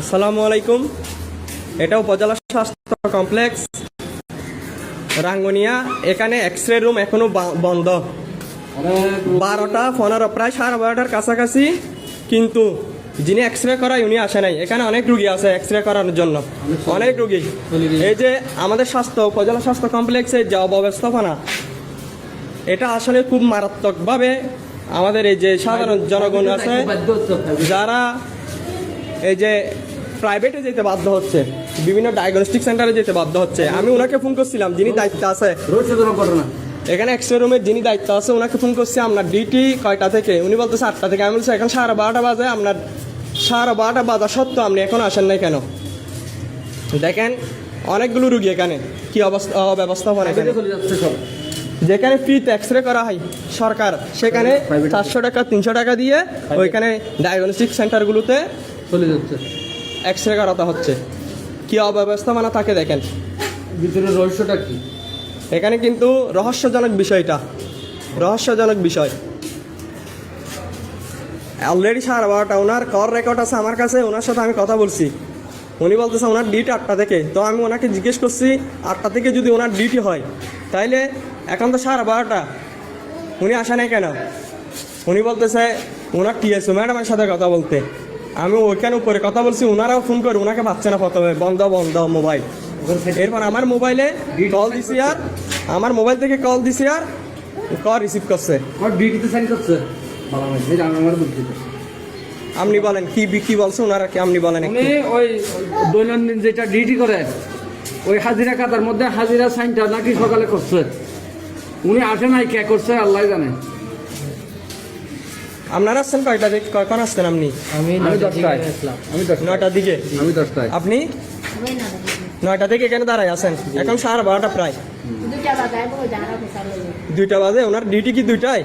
আসসালামু আলাইকুম। এটা উপজেলা স্বাস্থ্য কমপ্লেক্স, রাঙ্গুনিয়া। এখানে এক্স রে রুম এখনও বন্ধ। বারোটা, পনেরো, প্রায় সাড়ে বারোটার কাছাকাছি। কিন্তু যিনি এক্স রে করায় উনি আসে নাই। এখানে অনেক রুগী আছে এক্স রে করানোর জন্য। অনেক রুগী। এই যে আমাদের স্বাস্থ্য উপজেলা স্বাস্থ্য কমপ্লেক্সের যে অব্যবস্থাপনা, এটা আসলে খুব মারাত্মকভাবে আমাদের এই যে সাধারণ জনগণ আছে, যারা এই যে প্রাইভেটে যেতে বাধ্য হচ্ছে বিভিন্ন ডায়াগনস্টিক সেন্টারে যেতে বাধ্য হচ্ছে। আমি ওনাকে ফোন করছিলাম যিনি দায়িত্ব আছে। এখানে এক্সরে রুমের যিনি দায়িত্ব আছে ওনাকে ফোন করছি আপনার ডিউটি কয়টা থেকে? উনি বলতেছে আটটা থেকে। আমি বলছি এখন সাড়ে বারোটা বাজে আপনার সাড়ে বারোটা বাজা সত্ত্বেও আপনি এখন আসেন নাই কেন? দেখেন অনেকগুলো রুগী এখানে। কি অবস্থা অব্যবস্থাপনা এখানে। যেখানে ফ্রিতে এক্স রে করা হয় সরকার। সেখানে চারশো টাকা তিনশো টাকা দিয়ে ওইখানে ডায়াগনস্টিক সেন্টারগুলোতে চলে যাচ্ছে। এক্স রে করাতে হচ্ছে। কি মানে থাকে দেখেন। ভিতরে রহস্যটা কি? এখানে কিন্তু রহস্যজনক বিষয়টা। রহস্যজনক বিষয়। অলরেডি সাড়ে বারোটা ওনার কর রেকর্ড আছে আমার কাছে ওনার সাথে আমি কথা বলছি। উনি বলতেছে ওনার ডিউটি আটটা থেকে। তো আমি ওনাকে জিজ্ঞেস করছি আটটা থেকে যদি ওনার ডিউটি হয় তাইলে এখন তো সাড়ে বারোটা উনি আসে নাই কেন? উনি বলতেছে ওনার টিএসও ম্যাডামের সাথে কথা বলতে। আমি ওইখানে উপরে কথা বলছি ওনারাও ফোন করে ওনাকে পাচ্ছে না প্রথমে। বন্ধ বন্ধ মোবাইল এরপর আমার মোবাইলে কল দিছি আর আমার মোবাইল থেকে কল দিছি আর কল রিসিভ করছে। আপনি বলেন কি কি বলছে ওনারা কি আপনি বলেন। ওই দৈনন্দিন যেটা ডিউটি করে ওই হাজিরা খাতার মধ্যে হাজিরা সাইনটা নাকি সকালে করছে। উনি আসে নাই কে করছে আল্লাহ জানে। আপনারা আসছেন কয়টা দিকে? কখন আসছেন আপনি? আমি আমি দশটায়। আমি নয়টার দিকে? আমি দশটায়। আপনি? নয়টা থেকে এখানে দাঁড়ায় আছেন। এখন সাড়ে বারোটা প্রায়। দুইটা বাজে ওনার ডিউটি কি দুইটায়?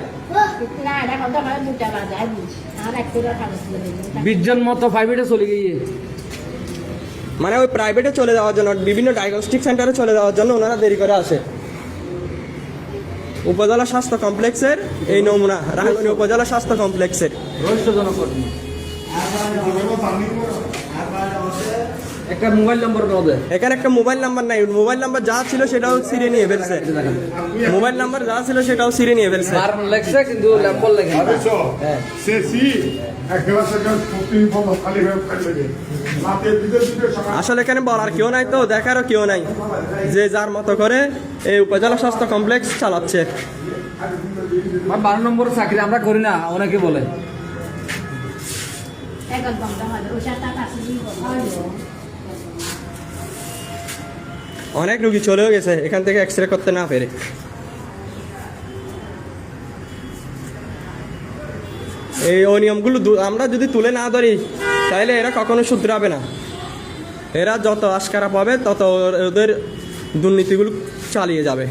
না এখন তো আমার দুটা বাজায় বুঝ আমার একটু খাবার বিশ জন মতো প্রাইভেটে চলে গিয়ে। মানে ওই প্রাইভেটে চলে যাওয়ার জন্য বিভিন্ন ডায়াগনস্টিক সেন্টারে চলে যাওয়ার জন্য ওনারা দেরি করে আসে। উপজেলা স্বাস্থ্য কমপ্লেক্সের এই নমুনা রাঙ্গুনি উপজেলা স্বাস্থ্য কমপ্লেক্সের। একটা মোবাইল নম্বর এখানে একটা মোবাইল নাম্বার নাই মোবাইল নাম্বার যা ছিল সেটাও সিরে নিয়ে ফেলছে। মোবাইল নাম্বার যা ছিল সেটাও সিরে নিয়ে ফেলছে। লেখছে কিন্তু লেখে আসলে এখানে বলার কেউ নাই তো দেখারও কেউ নাই। যে যার মতো করে এই উপজেলা স্বাস্থ্য কমপ্লেক্স চালাচ্ছে। বারো নম্বর চাকরি আমরা করি না অনেকে বলে। অনেক রুগী চলেও গেছে এখান থেকে এক্স রে করতে না পেরে। এই অনিয়মগুলো আমরা যদি তুলে না ধরি তাহলে এরা কখনো শুধরাবে না। এরা যত আশকারা পাবে, তত ওদের দুর্নীতিগুলো চালিয়ে যাবে।